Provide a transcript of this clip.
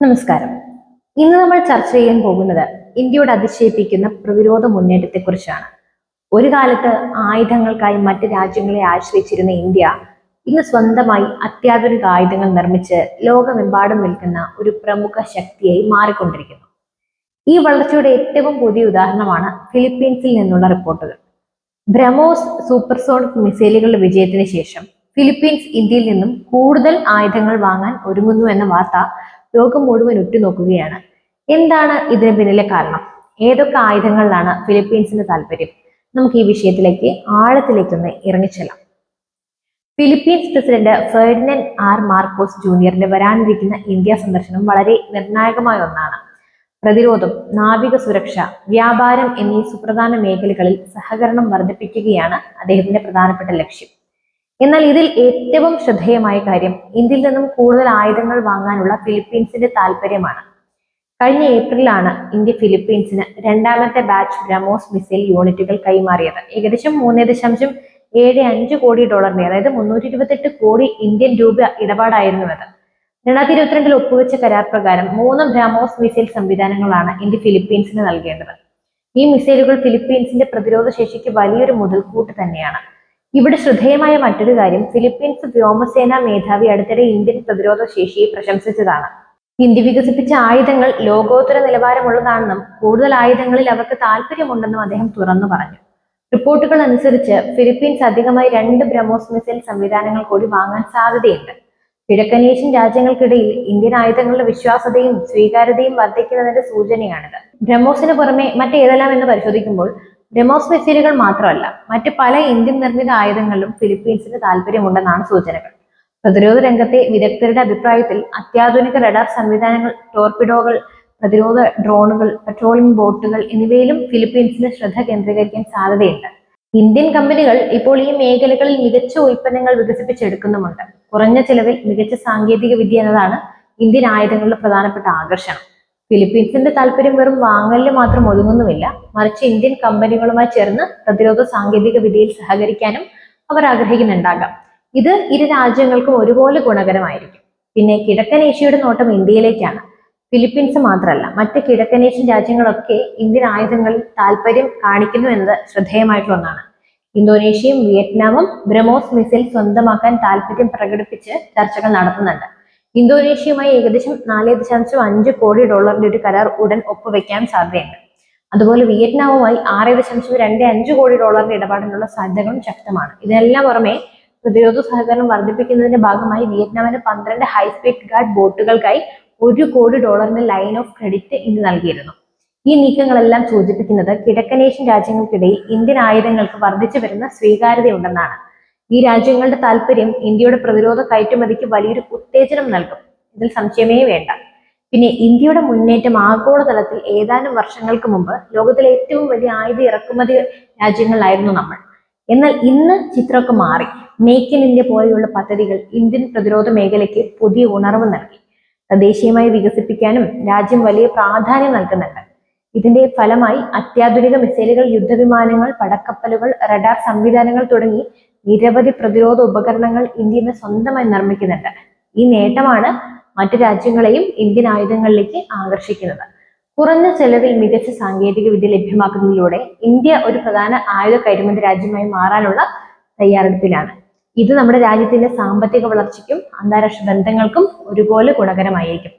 നമസ്കാരം. ഇന്ന് നമ്മൾ ചർച്ച ചെയ്യാൻ പോകുന്നത് ഇന്ത്യയോട് അതിശയിപ്പിക്കുന്ന പ്രതിരോധ മുന്നേറ്റത്തെക്കുറിച്ചാണ്. ഒരു കാലത്ത് ആയുധങ്ങൾക്കായി മറ്റ് രാജ്യങ്ങളെ ആശ്രയിച്ചിരുന്ന ഇന്ത്യ ഇന്ന് സ്വന്തമായി അത്യാധുനിക ആയുധങ്ങൾ നിർമ്മിച്ച് ലോകമെമ്പാടും നിൽക്കുന്ന ഒരു പ്രമുഖ ശക്തിയായി മാറിക്കൊണ്ടിരിക്കുന്നു. ഈ വളർച്ചയുടെ ഏറ്റവും പുതിയ ഉദാഹരണമാണ് ഫിലിപ്പീൻസിൽ നിന്നുള്ള റിപ്പോർട്ടുകൾ. ബ്രഹ്മോസ് സൂപ്പർസോണിക് മിസൈലുകളുടെ വിജയത്തിന് ശേഷം ഫിലിപ്പീൻസ് ഇന്ത്യയിൽ നിന്നും കൂടുതൽ ആയുധങ്ങൾ വാങ്ങാൻ ഒരുങ്ങുന്നു എന്ന വാർത്ത ലോകം മുഴുവൻ ഉറ്റുനോക്കുകയാണ്. എന്താണ് ഇതിന് പിന്നിലെ കാരണം? ഏതൊക്കെ ആയുധങ്ങളിലാണ് ഫിലിപ്പീൻസിന് താല്പര്യം നമുക്ക് ഈ വിഷയത്തിലേക്ക് ആഴത്തിലേക്കൊന്ന് ഇറങ്ങിച്ചെല്ലാം. Philippines president Ferdinand R Marcos ജൂനിയറിന്റെ വരാനിരിക്കുന്ന ഇന്ത്യ സന്ദർശനം വളരെ നിർണായകമായ ഒന്നാണ്. പ്രതിരോധം നാവിക സുരക്ഷ വ്യാപാരം എന്നീ സുപ്രധാന മേഖലകളിൽ സഹകരണം വർദ്ധിപ്പിക്കുകയാണ് അദ്ദേഹത്തിന്റെ പ്രധാനപ്പെട്ട ലക്ഷ്യം. എന്നാൽ ഇതിൽ ഏറ്റവും ശ്രദ്ധേയമായ കാര്യം ഇന്ത്യയിൽ നിന്നും കൂടുതൽ ആയുധങ്ങൾ വാങ്ങാനുള്ള ഫിലിപ്പീൻസിന്റെ താല്പര്യമാണ്. കഴിഞ്ഞ ഏപ്രിലാണ് ഇന്ത്യ ഫിലിപ്പീൻസിന് രണ്ടാമത്തെ ബാച്ച് ബ്രഹ്മോസ് മിസൈൽ യൂണിറ്റുകൾ കൈമാറിയത്. ഏകദേശം മൂന്ന് ദശാംശം ഏഴ് അഞ്ച് കോടി ഡോളറിന്റെ അതായത് മുന്നൂറ്റി ഇരുപത്തെട്ട് കോടി ഇന്ത്യൻ രൂപ ഇടപാടായിരുന്നു അത്. രണ്ടായിരത്തി ഇരുപത്തിരണ്ടിൽ ഒപ്പുവെച്ച കരാർ പ്രകാരം മൂന്ന് ബ്രാമോസ് മിസൈൽ സംവിധാനങ്ങളാണ് ഇന്ത്യ ഫിലിപ്പീൻസിന് നൽകേണ്ടത്. ഈ മിസൈലുകൾ ഫിലിപ്പീൻസിന്റെ പ്രതിരോധ ശേഷിക്ക് വലിയൊരു മുതൽക്കൂട്ട് തന്നെയാണ്. ഇവിടെ ശ്രദ്ധേയമായ മറ്റൊരു കാര്യം ഫിലിപ്പീൻസ് വ്യോമസേനാ മേധാവി അടുത്തിടെ ഇന്ത്യൻ പ്രതിരോധ ശേഷിയെ പ്രശംസിച്ചതാണ്. ഇന്ത്യ വികസിപ്പിച്ച ആയുധങ്ങൾ ലോകോത്തര നിലവാരമുള്ളതാണെന്നും കൂടുതൽ ആയുധങ്ങളിൽ അവർക്ക് താല്പര്യമുണ്ടെന്നും അദ്ദേഹം തുറന്നു പറഞ്ഞു. റിപ്പോർട്ടുകൾ അനുസരിച്ച് ഫിലിപ്പീൻസ് അധികമായി രണ്ട് ബ്രഹ്മോസ് മിസൈൽ സംവിധാനങ്ങൾ കൂടി വാങ്ങാൻ സാധ്യതയുണ്ട്. കിഴക്കനേഷ്യൻ രാജ്യങ്ങൾക്കിടയിൽ ഇന്ത്യൻ ആയുധങ്ങളുടെ വിശ്വാസതയും സ്വീകാര്യതയും വർദ്ധിക്കുന്നതിന്റെ സൂചനയാണിത്. ബ്രഹ്മോസിന് പുറമെ മറ്റേതെല്ലാം എന്ന് പരിശോധിക്കുമ്പോൾ ബ്രഹ്മോസ് മിസൈലുകൾ മാത്രമല്ല മറ്റ് പല ഇന്ത്യൻ നിർമ്മിത ആയുധങ്ങളിലും ഫിലിപ്പീൻസിന് താല്പര്യമുണ്ടെന്നാണ് സൂചനകൾ. പ്രതിരോധ രംഗത്തെ വിദഗ്ധരുടെ അഭിപ്രായത്തിൽ അത്യാധുനിക റഡാർ സംവിധാനങ്ങൾ ടോർപിഡോകൾ പ്രതിരോധ ഡ്രോണുകൾ പെട്രോളിംഗ് ബോട്ടുകൾ എന്നിവയിലും ഫിലിപ്പീൻസിന് ശ്രദ്ധ കേന്ദ്രീകരിക്കാൻ സാധ്യതയുണ്ട്. ഇന്ത്യൻ കമ്പനികൾ ഇപ്പോൾ ഈ മേഖലകളിൽ മികച്ച ഉൽപ്പന്നങ്ങൾ വികസിപ്പിച്ചെടുക്കുന്നുമുണ്ട്. കുറഞ്ഞ ചിലവിൽ മികച്ച സാങ്കേതിക വിദ്യ എന്നതാണ് ഇന്ത്യൻ ആയുധങ്ങളുടെ പ്രധാനപ്പെട്ട ആകർഷണം. ഫിലിപ്പീൻസിന്റെ താല്പര്യം വെറും വാങ്ങലിൽ മാത്രം ഒതുങ്ങുന്നുമില്ല. മറിച്ച് ഇന്ത്യൻ കമ്പനികളുമായി ചേർന്ന് പ്രതിരോധ സാങ്കേതിക വിദ്യയിൽ സഹകരിക്കാനും അവർ ആഗ്രഹിക്കുന്നുണ്ടാകാം. ഇത് ഇരു രാജ്യങ്ങൾക്കും ഒരുപോലെ ഗുണകരമായിരിക്കും. പിന്നെ കിഴക്കൻ ഏഷ്യയുടെ നോട്ടം ഇന്ത്യയിലേക്കാണ്. ഫിലിപ്പീൻസ് മാത്രമല്ല മറ്റ് കിഴക്കനേഷ്യൻ രാജ്യങ്ങളൊക്കെ ഇന്ത്യൻ ആയുധങ്ങളിൽ താല്പര്യം കാണിക്കുന്നു എന്നത് ശ്രദ്ധേയമായിട്ടുള്ള ഒന്നാണ്. ഇന്തോനേഷ്യയും വിയറ്റ്നാമും ബ്രഹ്മോസ് മിസൈൽ സ്വന്തമാക്കാൻ താല്പര്യം പ്രകടിപ്പിച്ച് ചർച്ചകൾ നടത്തുന്നുണ്ട്. ഇന്തോനേഷ്യയുമായി ഏകദേശം നാല് ദശാംശം അഞ്ച് കോടി ഡോളറിന്റെ ഒരു കരാർ ഉടൻ ഒപ്പുവെക്കാൻ സാധ്യതയുണ്ട്. അതുപോലെ വിയറ്റ്നാമുമായി ആറ് ദശാംശം രണ്ട് അഞ്ച് കോടി ഡോളറിന്റെ ഇടപാടിനുള്ള സാധ്യതകളും ശക്തമാണ്. ഇതിനെല്ലാം പുറമെ പ്രതിരോധ സഹകരണം വർദ്ധിപ്പിക്കുന്നതിന്റെ ഭാഗമായി വിയറ്റ്നാമിന് പന്ത്രണ്ട് ഹൈസ്പീഡ് ഗാർഡ് ബോട്ടുകൾക്കായി ഒരു കോടി ഡോളറിന്റെ ലൈൻ ഓഫ് ക്രെഡിറ്റ് ഇന്ന് നൽകിയിരുന്നു. ഈ നീക്കങ്ങളെല്ലാം സൂചിപ്പിക്കുന്നത് കിഴക്കനേഷ്യൻ രാജ്യങ്ങൾക്കിടയിൽ ഇന്ത്യൻ ആയുധങ്ങൾക്ക് വർദ്ധിച്ചു വരുന്ന സ്വീകാര്യതയുണ്ടെന്നാണ്. ഈ രാജ്യങ്ങളുടെ താല്പര്യം ഇന്ത്യയുടെ പ്രതിരോധ കയറ്റുമതിക്ക് വലിയൊരു ഉത്തേജനം നൽകും. ഇതിൽ സംശയമേ വേണ്ട. പിന്നെ ഇന്ത്യയുടെ മുന്നേറ്റം ആഗോളതലത്തിൽ ഏതാനും വർഷങ്ങൾക്ക് മുമ്പ് ലോകത്തിലെ ഏറ്റവും വലിയ ആയുധ ഇറക്കുമതി രാജ്യങ്ങളിലായിരുന്നു നമ്മൾ. എന്നാൽ ഇന്ന് ചിത്രമൊക്കെ മാറി. മേക്ക് ഇൻ ഇന്ത്യ പോലെയുള്ള പദ്ധതികൾ ഇന്ത്യൻ പ്രതിരോധ മേഖലയ്ക്ക് പുതിയ ഉണർവ് നൽകി. തദ്ദേശീയമായി വികസിപ്പിക്കാനും രാജ്യം വലിയ പ്രാധാന്യം നൽകുന്നുണ്ട്. ഇതിന്റെ ഫലമായി അത്യാധുനിക മിസൈലുകൾ യുദ്ധവിമാനങ്ങൾ പടക്കപ്പലുകൾ റഡാർ സംവിധാനങ്ങൾ തുടങ്ങി നിരവധി പ്രതിരോധ ഉപകരണങ്ങൾ ഇന്ത്യ ഇന്ന് സ്വന്തമായി നിർമ്മിക്കുന്നുണ്ട്. ഈ നേട്ടമാണ് മറ്റു രാജ്യങ്ങളെയും ഇന്ത്യൻ ആയുധങ്ങളിലേക്ക് ആകർഷിക്കുന്നത്. കുറഞ്ഞ ചെലവിൽ മികച്ച സാങ്കേതിക വിദ്യ ലഭ്യമാക്കുന്നതിലൂടെ ഇന്ത്യ ഒരു പ്രധാന ആയുധ കയറ്റുമതി രാജ്യമായി മാറാനുള്ള തയ്യാറെടുപ്പിലാണ്. ഇത് നമ്മുടെ രാജ്യത്തിന്റെ സാമ്പത്തിക വളർച്ചയ്ക്കും അന്താരാഷ്ട്ര ബന്ധങ്ങൾക്കും ഒരുപോലെ ഗുണകരമായിരിക്കും.